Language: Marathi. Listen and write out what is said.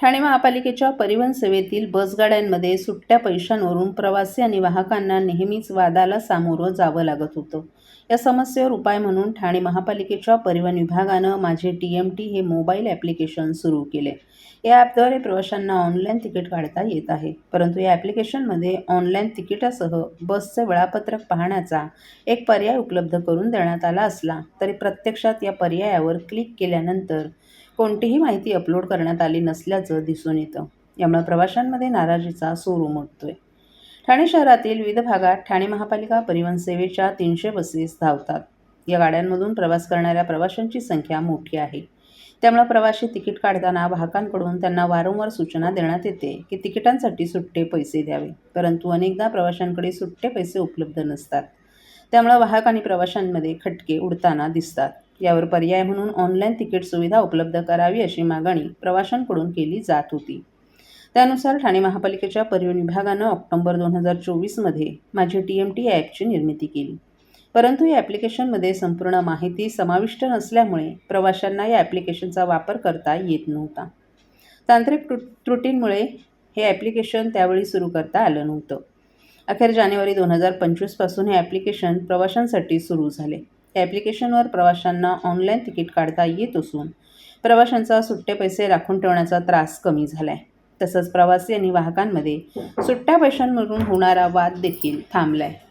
ठाणे महापालिकेच्या परिवहन सेवेतील बसगाड्यांमध्ये सुट्ट्या पैशांवरून प्रवासी आणि वाहकांना नेहमीच वादाला सामोरं जावं लागत होतं. या समस्येवर उपाय म्हणून ठाणे महापालिकेच्या परिवहन विभागानं माझे टी एम टी हे मोबाईल ॲप्लिकेशन सुरू केले. या ॲपद्वारे प्रवाशांना ऑनलाईन तिकीट काढता येत आहे. परंतु या ॲप्लिकेशनमध्ये ऑनलाईन तिकिटासह बसचे वेळापत्रक पाहण्याचा एक पर्याय उपलब्ध करून देण्यात आला असला तरी प्रत्यक्षात या पर्यायावर क्लिक केल्यानंतर कोणतीही माहिती अपलोड करण्यात आली नसल्याचं दिसून येतं. यामुळे प्रवाशांमध्ये नाराजीचा सूर उमटतोय. ठाणे शहरातील विविध भागात ठाणे महापालिका परिवहन सेवेच्या तीनशे बसेस धावतात. या गाड्यांमधून प्रवास करणाऱ्या प्रवाशांची संख्या मोठी आहे. त्यामुळे प्रवाशी तिकीट काढताना वाहकांकडून त्यांना वारंवार सूचना देण्यात येते की तिकिटांसाठी सुट्टे पैसे द्यावे. परंतु अनेकदा प्रवाशांकडे सुट्टे पैसे उपलब्ध नसतात. त्यामुळे वाहक आणि प्रवाशांमध्ये खटके उडताना दिसतात. यावर पर्याय म्हणून ऑनलाईन तिकीट सुविधा उपलब्ध करावी अशी मागणी प्रवाशांकडून केली जात होती. त्यानुसार ठाणे महापालिकेच्या परिवहन विभागानं ऑक्टोबर दोन हजार चोवीसमध्ये माझी टी एम टी ॲपची निर्मिती केली. परंतु या ॲप्लिकेशनमध्ये संपूर्ण माहिती समाविष्ट नसल्यामुळे प्रवाशांना या ॲप्लिकेशनचा वापर करता येत नव्हता. तांत्रिक त्रुट त्रुटींमुळे हे ॲप्लिकेशन त्यावेळी सुरू करता आलं नव्हतं. अखेर जानेवारी दोन हजार पंचवीसपासून हे ॲप्लिकेशन प्रवाशांसाठी सुरू झाले. ॲप्लिकेशनवर प्रवाशांना ऑनलाईन तिकीट काढता येत असून प्रवाशांचा सुट्टे पैसे राखून ठेवण्याचा त्रास कमी झाला आहे तसंच प्रवासी आणि वाहकांमध्ये सुट्ट्या पैशांवरून होणारा वाद देखील थांबला आहे